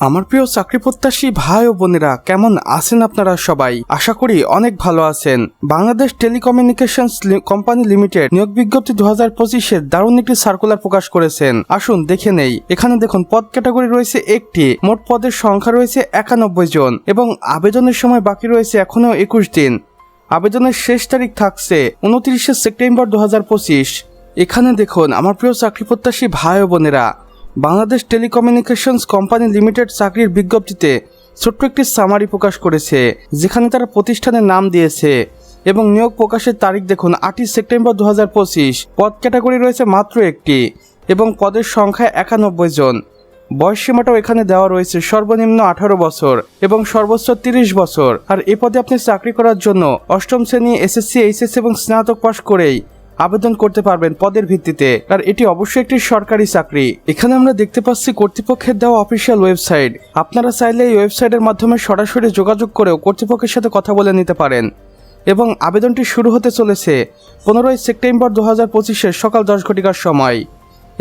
আমার প্রিয় চাকরি প্রত্যাশী ভাই ও বোনেরা, কেমন আছেন আপনারা সবাই? আশা করি অনেক ভালো আছেন। বাংলাদেশ টেলিকমিউনিকেশনস লি- কোম্পানি লিমিটেড নিয়োগ বিজ্ঞপ্তি দু হাজার পঁচিশে দারুণ একটি সার্কুলার প্রকাশ করেছেন। আসুন দেখে নেই। এখানে দেখুন, পদ ক্যাটাগরি রয়েছে একটি, মোট পদের সংখ্যা রয়েছে একানব্বই জন এবং আবেদনের সময় বাকি রয়েছে এখনও একুশ দিন। আবেদনের শেষ তারিখ থাকছে উনত্রিশে সেপ্টেম্বর দু হাজার পঁচিশ। এখানে দেখুন, আমার প্রিয় চাকরি প্রত্যাশী ভাই ও বোনেরা বাংলাদেশ টেলিকমিউনিকেশনস কোম্পানি লিমিটেড চাকরির বিজ্ঞপ্তিতে ছোট্ট একটি সামারি প্রকাশ করেছে, যেখানে তারা প্রতিষ্ঠানের নাম দিয়েছে এবং নিয়োগ প্রকাশের তারিখ দেখুন আটই সেপ্টেম্বর দু হাজার পঁচিশ। পদ ক্যাটাগরি রয়েছে মাত্র একটি এবং পদের সংখ্যা একানব্বই জন। বয়স সীমাটাও এখানে দেওয়া রয়েছে সর্বনিম্ন আঠারো বছর এবং সর্বোচ্চ তিরিশ বছর। আর এ পদে আপনি চাকরি করার জন্য অষ্টম শ্রেণি, এসএসসি এইচএসসি এবং স্নাতক পাশ করেই আবেদন করতে পারবেন পদের ভিত্তিতে। আর এটি অবশ্যই একটি সরকারি চাকরি। এখানে আমরা দেখতে পাচ্ছি কর্তৃপক্ষের দেওয়া অফিসিয়াল ওয়েবসাইট। আপনারা চাইলে এই ওয়েবসাইটের মাধ্যমে সরাসরি যোগাযোগ করেও কর্তৃপক্ষের সাথে কথা বলে নিতে পারেন। এবং আবেদনটি শুরু হতে চলেছে পনেরোই সেপ্টেম্বর দু হাজার পঁচিশের সকাল দশ ঘটিকার সময়।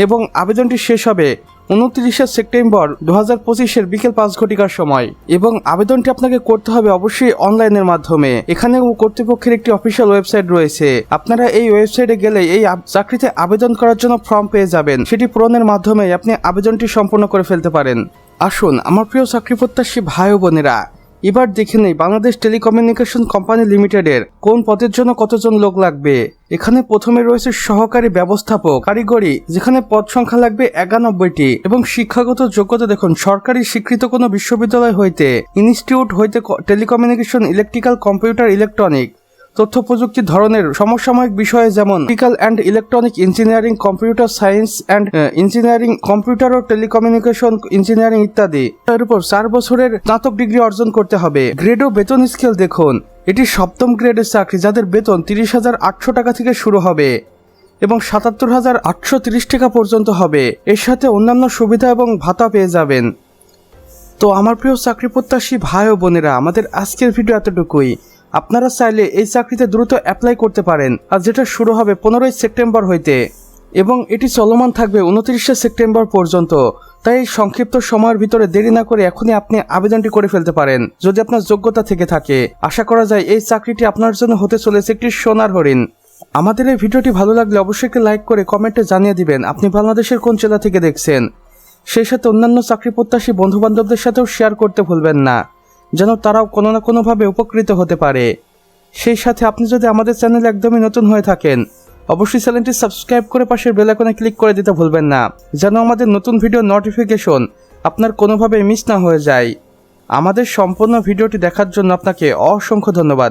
এবং আবেদনটি শেষ হবে উনত্রিশে সেপ্টেম্বর দু হাজার পঁচিশের বিকেল পাঁচ ঘটিকার সময়। এবং আবেদনটি আপনাকে করতে হবে অবশ্যই অনলাইনের মাধ্যমে। এখানে কর্তৃপক্ষের একটি অফিসিয়াল ওয়েবসাইট রয়েছে। আপনারা এই ওয়েবসাইটে গেলে এই চাকরিতে আবেদন করার জন্য ফর্ম পেয়ে যাবেন। সেটি পূরণের মাধ্যমে আপনি আবেদনটি সম্পূর্ণ করে ফেলতে পারেন। আসুন, আমার প্রিয় চাকরি প্রত্যাশী ভাই বোনেরা এবার দেখে নেই বাংলাদেশ টেলিকমিউনিকেশন কোম্পানি লিমিটেডের কোন পদের জন্য কতজন লোক লাগবে। এখানে প্রথমে রয়েছে সহকারী ব্যবস্থাপক কারিগরি, যেখানে পদ সংখ্যা লাগবে একানব্বইটি এবং শিক্ষাগত যোগ্যতা দেখুন, সরকারি স্বীকৃত কোনো বিশ্ববিদ্যালয় হইতে ইনস্টিটিউট হইতে টেলিকমিউনিকেশন, ইলেকট্রিক্যাল কম্পিউটার, ইলেকট্রনিক। তথ্য প্রযুক্তি ধরনের সমসাময়িক বিষয়ে যেমন electrical and electronic engineering computer science and engineering computer O telecommunication engineering ইত্যাদি। তার উপর চার বছরের স্নাতক ডিগ্রি অর্জন করতে হবে। গ্রেড ও বেতন স্কেল দেখুন। এটি সপ্তম গ্রেডের চাকরি যাদের বেতন তিরিশ হাজার আটশো টাকা থেকে শুরু হবে এবং সাতাত্তর হাজার আটশো তিরিশ টাকা পর্যন্ত হবে। এর সাথে অন্যান্য সুবিধা এবং ভাতা পেয়ে যাবেন। তো আমার প্রিয় চাকরি প্রত্যাশী ভাই ও বোনেরা, আমাদের আজকের ভিডিও এতটুকুই। আপনারা চাইলে এই চাকরিতে দ্রুত অ্যাপ্লাই করতে পারেন, আর যেটা শুরু হবে পনেরোই সেপ্টেম্বর হইতে। এবং এটি চলমান থাকবে উনত্রিশে সেপ্টেম্বর পর্যন্ত। তাই এই সংক্ষিপ্ত সময়ের ভিতরে দেরি না করে এখনই আপনি আবেদনটি করে ফেলতে পারেন, যদি আপনার যোগ্যতা থেকে থাকে। আশা করা যায় এই চাকরিটি আপনার জন্য হতে চলেছে একটি সোনার হরিণ। আমাদের এই ভিডিওটি ভালো লাগলে অবশ্যই একটি লাইক করে কমেন্টে জানিয়ে দিবেন, আপনি বাংলাদেশের কোন জেলা থেকে দেখছেন? সেই সাথে অন্যান্য চাকরি প্রত্যাশী বন্ধু বান্ধবদের সাথেও শেয়ার করতে ভুলবেন না। যেন তারাও কোনো না কোনোভাবে উপকৃত হতে পারে। সেই সাথে আপনি যদি আমাদের চ্যানেল একদমই নতুন হয়ে থাকেন, অবশ্যই চ্যানেলটি সাবস্ক্রাইব করে পাশের বেলাকনে ক্লিক করে দিতে ভুলবেন না, যেন আমাদের নতুন ভিডিও নোটিফিকেশন আপনার কোনোভাবে মিস না হয়ে যায়। আমাদের সম্পূর্ণ ভিডিওটি দেখার জন্য আপনাকে অসংখ্য ধন্যবাদ।